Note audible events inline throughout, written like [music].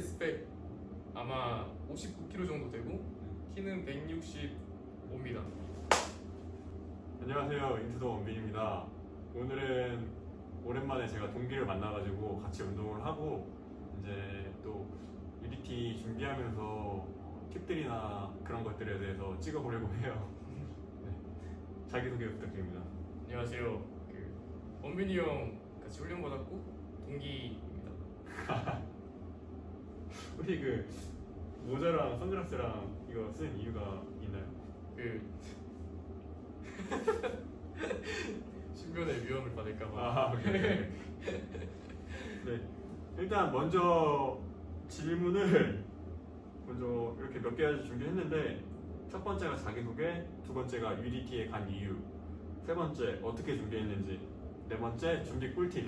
실제 스펙 아마 59kg 정도 되고 키는 165입니다. 안녕하세요 인투더 원빈입니다 오늘은 오랜만에 제가 동기를 만나가지고 같이 운동을 하고 이제 또 UDT 준비하면서 어, 팁들이나 그런 것들에 대해서 찍어보려고 해요 [laughs] 네. 자기소개 부탁드립니다 안녕하세요. 그 원빈이 형 같이 훈련 받았고 동기입니다. [laughs] [laughs] 혹시 그 모자랑 선글라스랑 이거 쓴 이유가 있나요? 그 [laughs] 신변의 위험을 받을까봐. 아, 오케이. 네. 일단 먼저 질문을 먼저 이렇게 몇개 준비했는데 첫 번째가 자기소개, 두 번째가 UDT에 간 이유, 세 번째 어떻게 준비했는지, 네 번째 준비 꿀팁,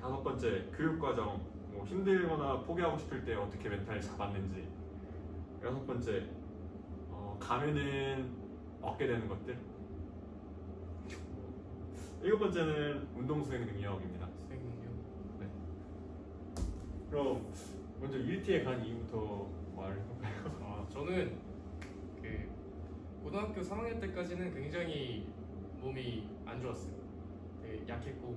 다섯 번째 교육 과정, 뭐 힘들거나 포기하고 싶을 때 어떻게 멘탈 잡았는지, 여섯 번째 어, 가면은 얻게 되는 것들, 일곱 번째는 운동 수행 능력입니다. 수행 능력. 네. 그럼 먼저 UDT에 간 이유부터 말해볼까요? 아 저는 그 고등학교 3학년 때까지는 굉장히 몸이 안 좋았어요. 되게 약했고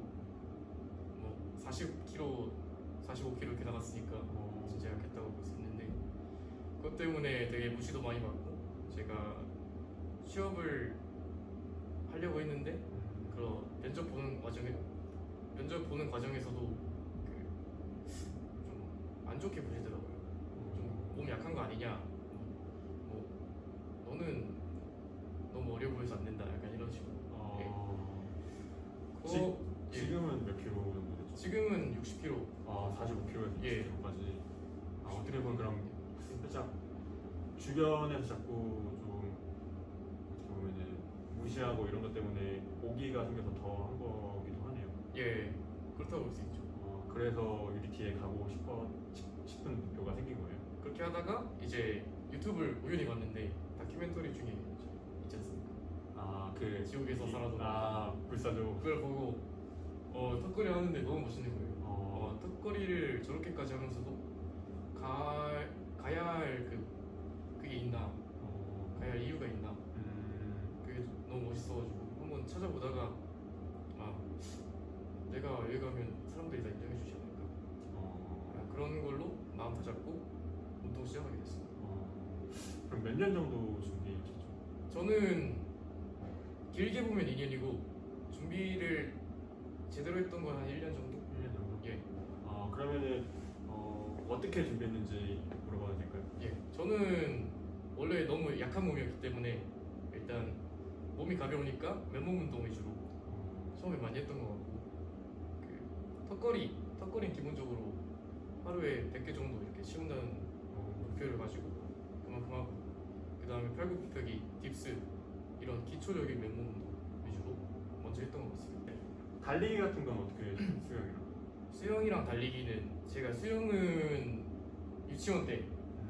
뭐 40kg, 45kg 이렇게 나갔으니까 어. 진짜 약했다고 볼 수 있는데 그것 때문에 되게 무시도 많이 받고 제가 취업을 하려고 했는데 그 면접 보는 과정에 면접 보는 과정에서도 그 좀안 좋게 보시더라고요. 좀 몸이 약한 거 아니냐. 뭐 너는 너무 어려 보여서 안 된다. 약간 이런 식으로. 어... 그거- 지, 예. 지금은 몇 킬로 정도 됐죠? 지금은 60kg. 아 45kg에서 예. 60kg까지 아, 어떻게 보면 그럼 살짝 주변에서 자꾸 좀 어떻게 보면은 무시하고 이런 것 때문에 오기가 생겨서 더 한 거기도 하네요 예, 그렇다고 볼 수 있죠. 어, 그래서 UDT에 가고 싶어, 싶- 싶은 목표가 생긴 거예요 그렇게 하다가 이제 유튜브를 우연히 봤는데 다큐멘터리 중에 있지 않습니까? 아그 지옥에서 살아도 아 불사조 그걸 보고 어 턱걸이 하는데 너무 멋있는 거예요. 어, 어, 턱걸이를 저렇게까지 하면서도 가 가야 할 그 그게 있나? 어, 가야 할 이유가 있나? 음, 그게 너무 멋있어가지고 한번 찾아보다가 아 내가 여기 가면 사람들이 다 인정해 주지 않을까? 어, 아, 그런 걸로 마음 다잡고 운동 시작하게 됐습니다. 어. 그럼 몇 년 정도 준비했죠? 저는 길게 보면 2년이고 준비를 제대로 했던 건 한 1년 정도? 1년 정도? 예, 어, 그러면은 어, 어떻게 준비했는지 물어봐도 될까요? 예. 저는 원래 너무 약한 몸이었기 때문에 일단 몸이 가벼우니까 맨몸 운동 위주로 어, 처음에 많이 했던 것 같고 그 턱걸이, 턱걸이는 기본적으로 하루에 100개 정도 이렇게 치운다는 어, 목표를 가지고 그만큼 하고 그 다음에 팔굽혀펴기, 딥스 이런 기초적인 맨몸 운동 위주로 먼저 했던 것 같습니다. 달리기 같은 건 어떻게 [clears throat] 수영이랑? 수영이랑 달리기는 제가 수영은 유치원 때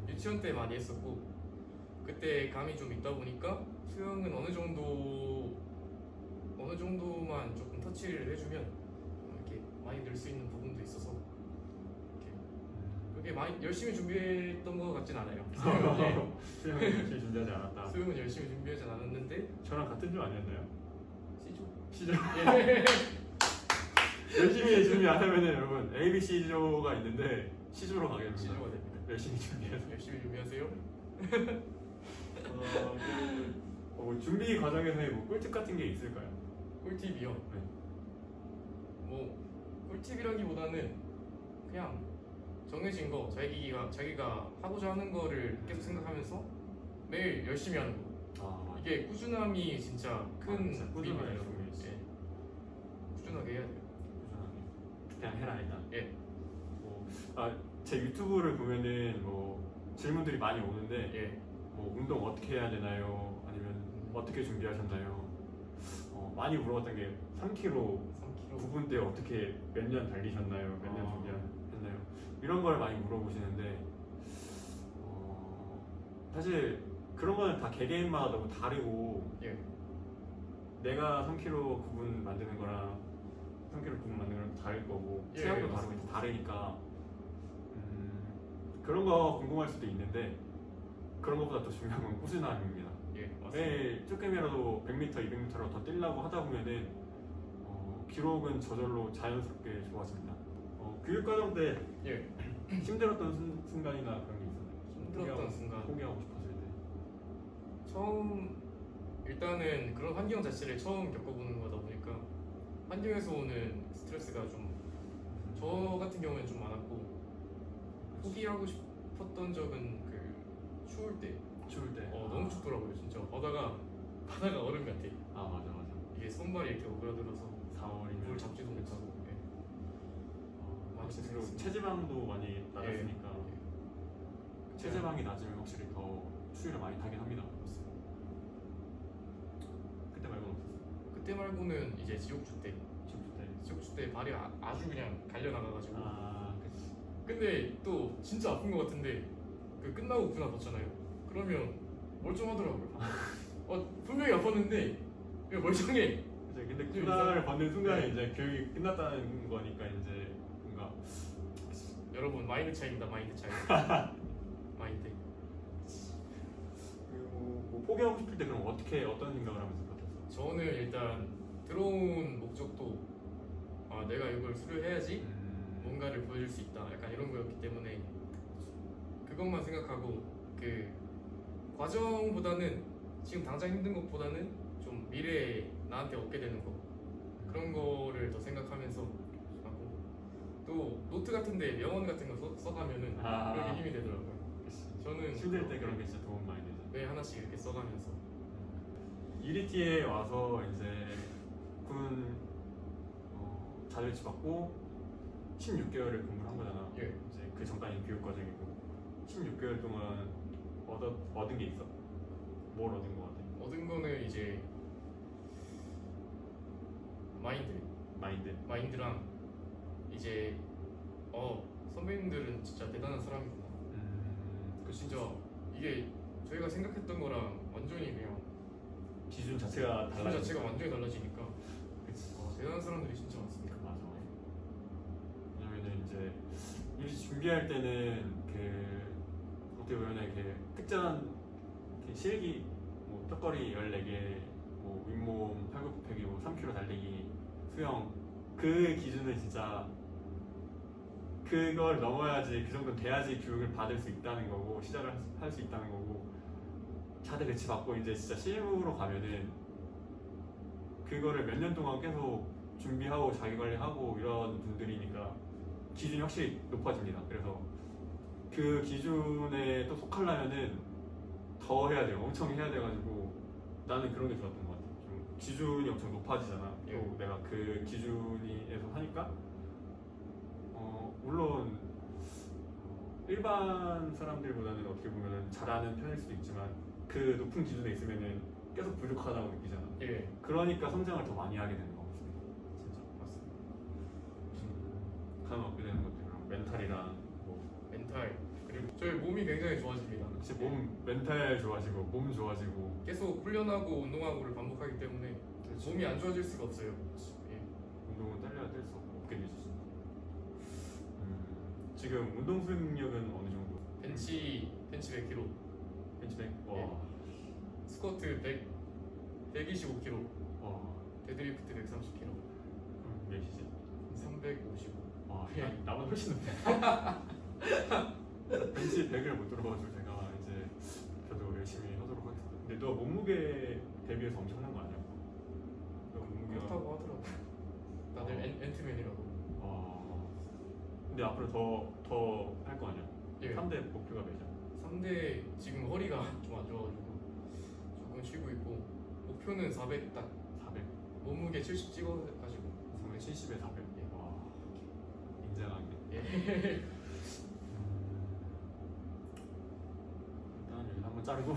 유치원 때 많이 했었고 그때 감이 좀 있다 보니까 수영은 어느 정도 어느 정도만 조금 터치를 해주면 이렇게 많이 늘 수 있는 부분도 있어서 이렇게 그렇게 많이 열심히 준비했던 것 같진 않아요. [laughs] 수영은, 예. 수영을 열심히 준비하지 않았다. 수영은 열심히 준비하진 않았는데 저랑 같은 조 아니었나요? 시조 예. 열심히 준비 안 하면은 여러분 A, B, C 조가 있는데 시조로 가겠습니다. 시조가 됩니다. 열심히 준비해서. 열심히 준비하세요. 어, 그, 어, 뭐 준비 과정에서의 뭐 꿀팁 같은 게 있을까요? 꿀팁이요. 네. 뭐 꿀팁이라기보다는 그냥 정해진 거 자기가 자기가 하고자 하는 거를 계속 생각하면서 매일 열심히 하는 거. 아, 이게 꾸준함이 진짜 큰 아, 진짜 꾸준함이 힘이에요. 중요했어. 예. 꾸준하게 해야 돼요. 꾸준하게. 그냥 해라 일단. 예. 뭐, 아, 제 유튜브를 보면은 뭐 질문들이 많이 오는데 예. 뭐 운동 어떻게 해야 되나요? 아니면 어떻게 준비하셨나요? 어, 많이 물어봤던 게 3kg 3kg. 부분 때 어떻게 몇 년 달리셨나요? 몇 년 아. 준비했나요? 이런 걸 많이 물어보시는데 어, 사실 그런 거는 다 개개인마다 너무 다르고 예. 내가 3kg 구분 만드는 거랑 3kg 구분 만드는 거랑 다를 거고 예, 체형도 예, 다르고 다르니까 음, 그런 거 궁금할 수도 있는데 그런 것보다 더 중요한 건 꾸준함입니다. 예, 맞습니다. 매일 조금이라도 100m, 200m로 더 뛰려고 하다 보면은 어, 기록은 저절로 자연스럽게 좋아집니다. 어, 교육 과정 때 예, [clears throat] 힘들었던 순, 순간이나 그런 게 있었나요? 힘들었던 순간. 포기하고 때. 처음 일단은 그런 환경 자체를 처음 겪어보는 거다 보니까 환경에서 오는 스트레스가 좀 저 같은 경우는 좀 많았고 포기하고 싶었던 적은 그 추울 때 추울 때. 어, 너무 춥더라고요 진짜 바다가 바다가 얼음 같아 아 맞아 맞아. 이게 손발이 이렇게 오그라들어서 4월이면 물 잡지도 못하고 예. 많이 확실히 힘들었습니다. 체지방도 많이 낮았으니까 예. 체지방이 낮으면 확실히 더 추위를 많이 타긴 합니다. 그때 말고는 없었어요. 그때 말고는 이제 지옥주 때 추울 때. 지옥주 때 발이 아, 아주 그냥 갈려나가가지고 아 그치. 근데 또 진짜 아픈 것 같은데 그 끝나고 군화 벗잖아요. 그러면 멀쩡하더라고요. [laughs] 어 분명히 아팠는데 그냥 멀쩡해. 이제 근데 좀 군화를 벗는 순간에 네. 이제 교육이 끝났다는 거니까 이제 뭔가 여러분 마인드 차이입니다. 마인드 차이. [laughs] 마인드. 포기하고 싶을 때 그럼 어떻게 어떤 생각을 하면서 버텼어? 저는 일단 들어온 목적도 아 내가 이걸 수료해야지 음, 뭔가를 보여줄 수 있다. 약간 이런 거였기 때문에 그것만 생각하고 그 과정보다는 지금 당장 힘든 것보다는 좀 미래에 나한테 얻게 되는 거 그런 거를 더 생각하면서 하고 또 노트 같은데 명언 같은 거 써, 써가면은 아. 그런 게 힘이 되더라고요. 그치. 저는 힘들 때 그런 게 진짜 도움 많이 되죠. 매 하나씩 이렇게 써가면서 이리티에 와서 이제 군 어, 자료치 받고 16개월을 근무를 한 거잖아. 예. 이제 그 전까지 교육 과정이고 16개월 동안 얻어, 얻은 게 있어? 뭘 얻은 거 같아? 얻은 거는 이제 마인드 마인드. 마인드랑 이제 어 선배님들은 진짜 대단한 사람이구나. 음, 그 진짜 이게 저희가 생각했던 거랑 완전히 그냥 기준 자체가 기분 달라. 자체가 완전히 달라지니까 그치. 와, 대단한 사람들이 진짜 많습니다. 맞아. 왜냐면은 이제 일 준비할 때는 그 어떻게 보면 이렇게 특정한 이렇게 실기, 뭐 턱걸이 14개, 뭐 윗몸 팔굽혀펴기, 뭐 3kg 달리기, 수영 그 기준은 진짜 그걸 넘어야지 그 정도 돼야지 교육을 받을 수 있다는 거고 시작을 할 수 있다는 거고 다들 배치 받고 이제 진짜 실무로 가면은 그거를 몇 년 동안 계속 준비하고 자기 관리하고 이런 분들이니까 기준이 확실히 높아집니다. 그래서 그 기준에 또 속하려면은 더 해야 돼요. 엄청 해야 돼가지고 나는 그런 게 좋았던 것 같아. 좀 기준이 엄청 높아지잖아. 예. 또 내가 그 기준에서 하니까 어 물론 일반 사람들보다는 어떻게 보면 잘하는 편일 수도 있지만 그 높은 기준에 있으면은 계속 부족하다고 느끼잖아. 예, 그러니까 성장을 더 많이 하게 되는 것 같습니다. 진짜. 맞습니다. 가면 얻게 되는 것들 그런 멘탈이랑 뭐 멘탈 그리고 저희 몸이 굉장히 좋아집니다. 역시 몸 멘탈 좋아지고 몸 좋아지고 계속 훈련하고 운동하고를 반복하기 때문에 몸이 안 좋아질 수가 없어요. 예. 운동은 딸려야 뗄수 없게 되죠. 음, 지금 운동 수행력은 어느 정도? 벤치 벤치 100kg, 벤치백? 와, 예. 스쿼트 100 125kg, 와, 데드리프트 130kg, 그럼 몇이지? 355. 와, 예. 나- 나보다 훨씬 높네. [laughs] 벤치 100을 못 들어가지고 제가 이제 저도 열심히 하도록 하겠습니다. 근데 너 몸무게 대비해서 엄청난 거 아니야? 너 몸무게가 그렇다고 하더라고. 다들 어. 엔, 앤트맨이라고. 어. 근데 앞으로 더 더 할 거 아니야? 예. 3대 목표가 몇이야? 3대 지금 허리가 [laughs] 좀 안 좋아가지고 조금 쉬고 있고 목표는 400 딱 400. 몸무게 70 찍어가지고 370에 400. 예. 와. 인정하게. 예. [laughs] 일단 여기 한번 자르고